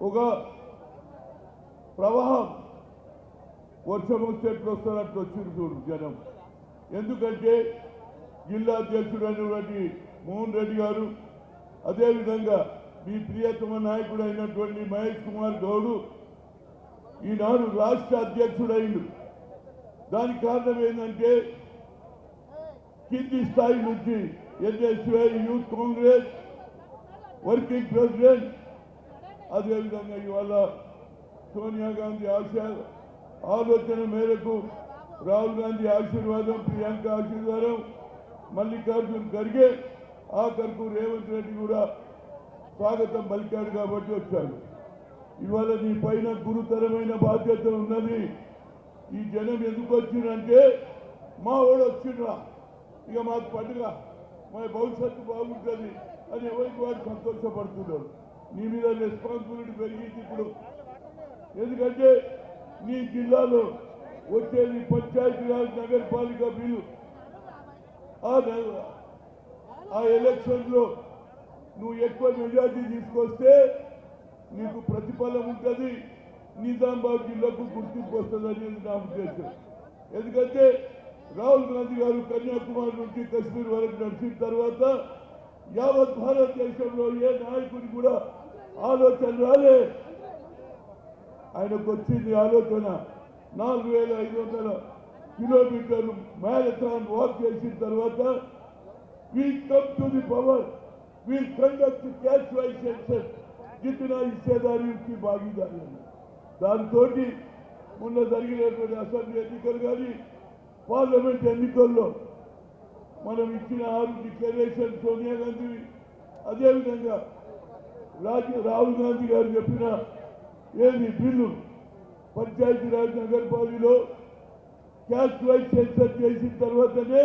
ఒక ప్రవాహం వర్షం వచ్చేట్లు ఎట్లా వచ్చింది చూడు జనం. ఎందుకంటే జిల్లా అధ్యక్షుడు అయినటువంటి మోహన్ రెడ్డి గారు అదేవిధంగా మీ ప్రియతమ నాయకుడు అయినటువంటి మహేష్ కుమార్ గౌడు ఈనాడు రాష్ట్ర అధ్యక్షుడైండు. దానికి కారణం ఏంటంటే కింది స్థాయి నుంచి NSUI youth Congress working president అదేవిధంగా ఇవాళ సోనియా గాంధీ ఆశ ఆలోచన మేరకు రాహుల్ గాంధీ ఆశీర్వాదం ప్రియాంక ఆశీర్వాదం మల్లికార్జున్ ఖర్గే ఆఖరుకు రేవంత్ రెడ్డి కూడా స్వాగతం పలికాడు కాబట్టి వచ్చాడు ఇవాళ నీ పైన గురుతరమైన బాధ్యత ఉన్నది. ఈ జనం ఎందుకు వచ్చిందంటే మా వాడు వచ్చిండ్రా. ఇక మాకు పండుగ మా భవిష్యత్తు బాగుంటుంది అని ఎవరికి వాడు సంతోషపడుతున్నారు నీ మీద రెస్పాన్సిబిలిటీ పెరిగింది ఇప్పుడు. ఎందుకంటే నీ జిల్లాలో వచ్చేది పంచాయతీరాజ్ నగరపాలిక బిల్లు ఆ నెల- ఆ ఎలక్షన్లో నువ్వు ఎక్కువ మెజార్టీ తీసుకొస్తే నీకు ప్రతిఫలం ఉంటుంది నిజామాబాద్ జిల్లాకు గుర్తింపు వస్తుంది అనేది నా ఉద్దేశం. ఎందుకంటే రాహుల్ గాంధీ గారు కన్యాకుమారి నుంచి కశ్మీర్ వరకు నడిచిన తర్వాత యావత్ భారతదేశంలో ఏ నాయకుడు కూడా ఆలోచన రాలే. ఆయనకు వచ్చింది ఆలోచన. నాలుగు వేల ఐదు వందల కిలోమీటర్లు మ్యారథాన్ వాక్ చేసిన తర్వాత we come to the power we conduct caste wise census జితనా హిస్సేదారి భాగీదారి దాంతో మొన్న జరిగినటువంటి అసెంబ్లీ ఎన్నికలు కానీ పార్లమెంట్ ఎన్నికల్లో మనం ఇచ్చిన ఆరు డిక్లరేషన్ సోనియా గాంధీ అదేవిధంగా రాహుల్ గాంధీ గారు చెప్పిన ఏది బిల్లు? పంచాయతీరాజ్ నగరపాలిలో క్యాష్ వైజ్ సెన్సర్ చేసిన తర్వాతనే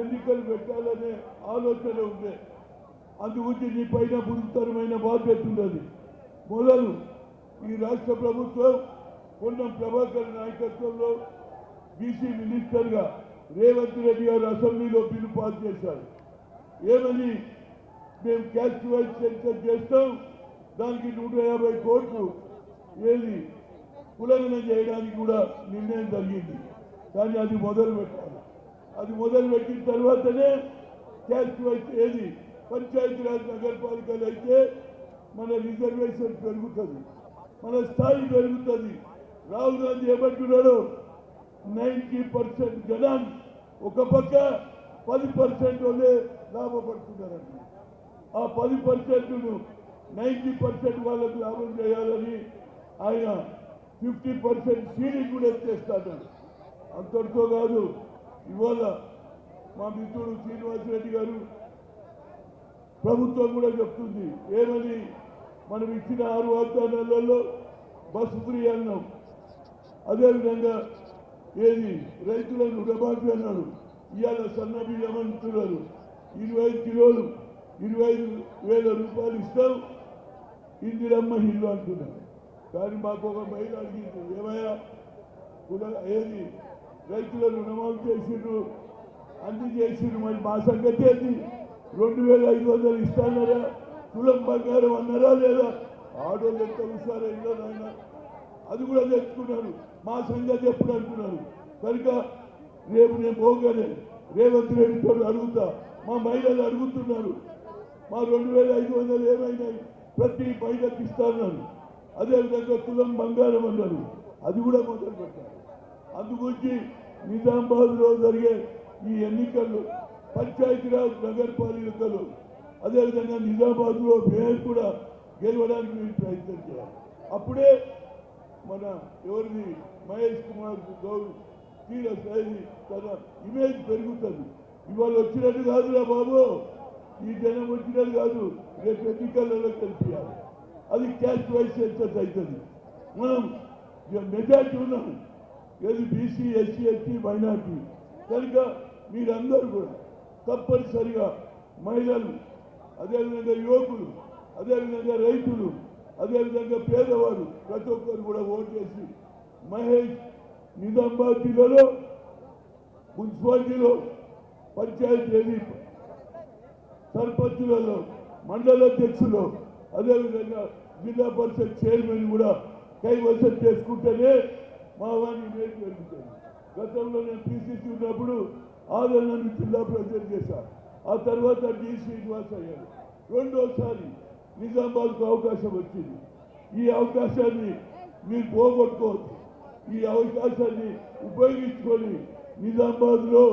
ఎన్నికలు పెట్టాలనే ఆలోచన ఉంది. అందుగురించి నీ పైన గురుతరమైన బాధ్యత ఉన్నది. మొదలు ఈ రాష్ట్ర ప్రభుత్వం పొన్నం ప్రభాకర్ నాయకత్వంలో బీసీ మినిస్టర్గా రేవంత్ రెడ్డి గారు అసెంబ్లీలో బిల్లు పాస్ చేశారు. ఏమని మేము క్యాష్ వైజ్ సెన్సర్ చేస్తాం. దానికి నూట యాభై కోట్లు ఏది కులగనం చేయడానికి కూడా నిర్ణయం జరిగింది. కానీ అది మొదలు పెట్టాలి. అది మొదలు పెట్టిన తర్వాతనే క్యాష్ వైజ్ ఏది పంచాయతీరాజ్ నగరపాలికలు అయితే మన రిజర్వేషన్ పెరుగుతుంది. మన స్థాయి పెరుగుతుంది. రాహుల్ గాంధీ ఏమంటున్నాడు? నైంటీ పర్సెంట్ జనం ఒక పక్క పది పర్సెంట్ వాళ్ళే లాభపడుతున్నారండి ఆ పది పర్సెంట్ను నైంటీ పర్సెంట్ వాళ్ళకు లాభం చేయాలని ఆయన ఫిఫ్టీ పర్సెంట్ సీలింగ్ కూడా ఎత్తేస్తాడు. అంతటితో కాదు ఇవాళ మా మిత్రుడు శ్రీనివాసరెడ్డి గారు ప్రభుత్వం కూడా చెప్తుంది ఏమని? మనం ఇచ్చిన ఆరు వాగ్దానాలలో బస్సు ఫ్రీ అన్నాం. అదేవిధంగా ఏది? రైతులను రుణమాఫీ అన్నాడు. ఇవాళ సన్న బియ్యం అంటున్నారు. ఇరవై ఐదు కిలోలు ఇరవై వేల రూపాయలు ఇస్తాం ఇందిరమ్మ ఇల్లు అంటున్నారు. కానీ మాకు ఒక మహిళ అడిగింది ఏమయ్యా కుల ఏది? రైతులను రుణమాఫీ చేసిండ్రు అన్ని చేసిండ్రు మరి మా సంగతి ఏంది? రెండు వేల ఐదు వందలు ఇస్తానరా? కులం బంగారం అన్నారా లేదా? ఆడోళ్ళు ఎంత హుషారైందో నాయన అది కూడా తెచ్చుకున్నారు. మా సంగతి ఎప్పుడు అంటున్నారు? కనుక రేపు నేను పోగానే రేవంత్ రెడ్డితో అడుగుతా. మా మహిళలు అడుగుతున్నారు మా రెండు వేల ఐదు వందలు ఏమైనాయి? ప్రతి మహిళకి ఇస్తారన్నారు అదేవిధంగా కులం బంగారం అన్నారు అది కూడా మొదలు పెట్టారు అందుగురించి నిజామాబాద్లో జరిగే ఈ ఎన్నికల్లో పంచాయతీరాజ్ నగరపాలికలు అదేవిధంగా నిజామాబాద్లో మేయర్ కూడా గెలవడానికి మీరు ప్రయత్నం చేయాలి. అప్పుడే మన ఎవరిది? మహేష్ కుమార్ గౌడ్ తీర శైలి తన ఇమేజ్ పెరుగుతుంది. ఇవాళ వచ్చినట్టు కాదురా బాబు. ఈ జనం వచ్చినది కాదు. రేపు ఎన్నికలలో తెలిపియాలి అది క్యాష్ వైస్ సెన్సెస్ అవుతుంది. మనం మెజార్టీ ఉన్నాం. ఏది బీసీ ఎస్సీ ఎస్టీ మైనార్టీ. కనుక మీరందరూ కూడా తప్పనిసరిగా మహిళలు అదేవిధంగా యువకులు అదేవిధంగా రైతులు అదేవిధంగా పేదవారు ప్రతి ఒక్కరు కూడా ఓటు చేసి మహేష్ నిజామాబాద్ జిల్లాలో మున్సిపాలిటీలో పంచాయతీ సర్పంచులలో మండల అధ్యక్షులు అదేవిధంగా జిల్లా పరిషత్ చైర్మన్ కూడా కైవసం చేసుకుంటేనే మా వాడిని రేటు పెరుగుతుంది గతంలో నేను పిసిసి ఉన్నప్పుడు ఆదరణను జిల్లా ప్రజలు చేశాను ఆ తర్వాత డి శ్రీనివాస్ అయ్యారు. రెండోసారి నిజామాబాద్కు అవకాశం వచ్చింది. ఈ అవకాశాన్ని మీరు పోగొట్టుకోవద్దు. ఈ అవకాశాన్ని ఉపయోగించుకొని నిజామాబాద్లో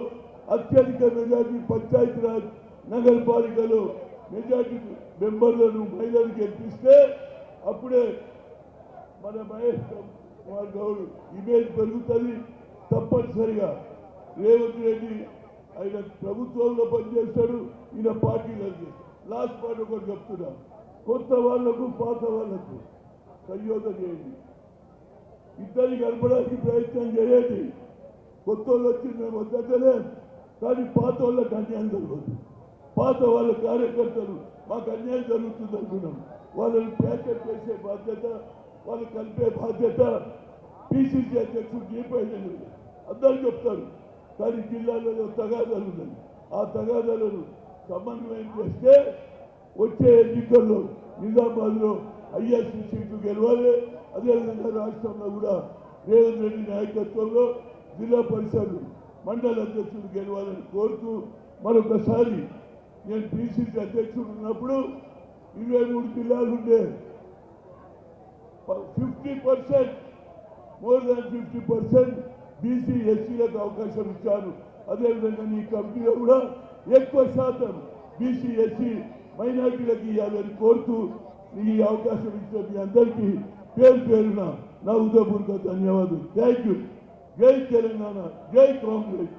అత్యధిక మెజార్టీ పంచాయతీరాజ్ నగరపాలికలో మెజార్టీ మెంబర్లను మహిళలు గెలిపిస్తే అప్పుడే మన మహేష్ కుమార్ గౌడ్ ఇమేజ్ పెరుగుతుంది తప్పనిసరిగా. రేవంత్ రెడ్డి ఆయన ప్రభుత్వంలో పనిచేస్తాడు ఈయన పార్టీలో చేస్తాడు. లాస్ట్ పార్ట్ ఒకటి చెప్తున్నా. కొత్త వాళ్ళకు పాత వాళ్ళకు సంయోగం చేయండి. ఇద్దరిని కలపడానికి ప్రయత్నం చేయండి. కొత్త వాళ్ళు వచ్చిన మేము కానీ పాత వాళ్ళకి అన్యాయం జరగదు. పాత వాళ్ళ కార్యకర్తలు మాకు అన్యాయం జరుగుతుంది అనుకున్నాం వాళ్ళని ప్యాకెట్ చేసే బాధ్యత వాళ్ళు కలిపే బాధ్యత పిసిసి అధ్యక్షుడు జీపైన అందరూ చెప్తారు. కానీ జిల్లాలలో తగాదాలు ఉన్నాయి. ఆ తగాదాలను సమన్వయం చేస్తే వచ్చే ఎన్నికల్లో నిజామాబాద్లో ఐఎస్సీ సీట్లు గెలవాలి. అదేవిధంగా రాష్ట్రంలో కూడా రేవంత్ రెడ్డి నాయకత్వంలో జిల్లా పరిషత్ మండల అధ్యక్షుడు గెలవాలని కోరుతూ మరొకసారి నేను పిసిసి అధ్యక్షుడు ఉన్నప్పుడు ఇరవై మూడు జిల్లాలు ఉండే. Fifty percent more than fifty percent BC ఎస్సీలకు అవకాశం ఇచ్చాను అదేవిధంగా నీ కమిటీలో కూడా ఎక్కువ శాతం బీసీ ఎస్సీ మైనార్టీలకు ఇవ్వాలని కోరుతూ ఈ అవకాశం ఇచ్చిన మీ అందరికీ పేరు పేరున నా ఉదయపూర్వక ధన్యవాదాలు. థ్యాంక్ యూ జై తెలంగాణ జై కాంగ్రెస్.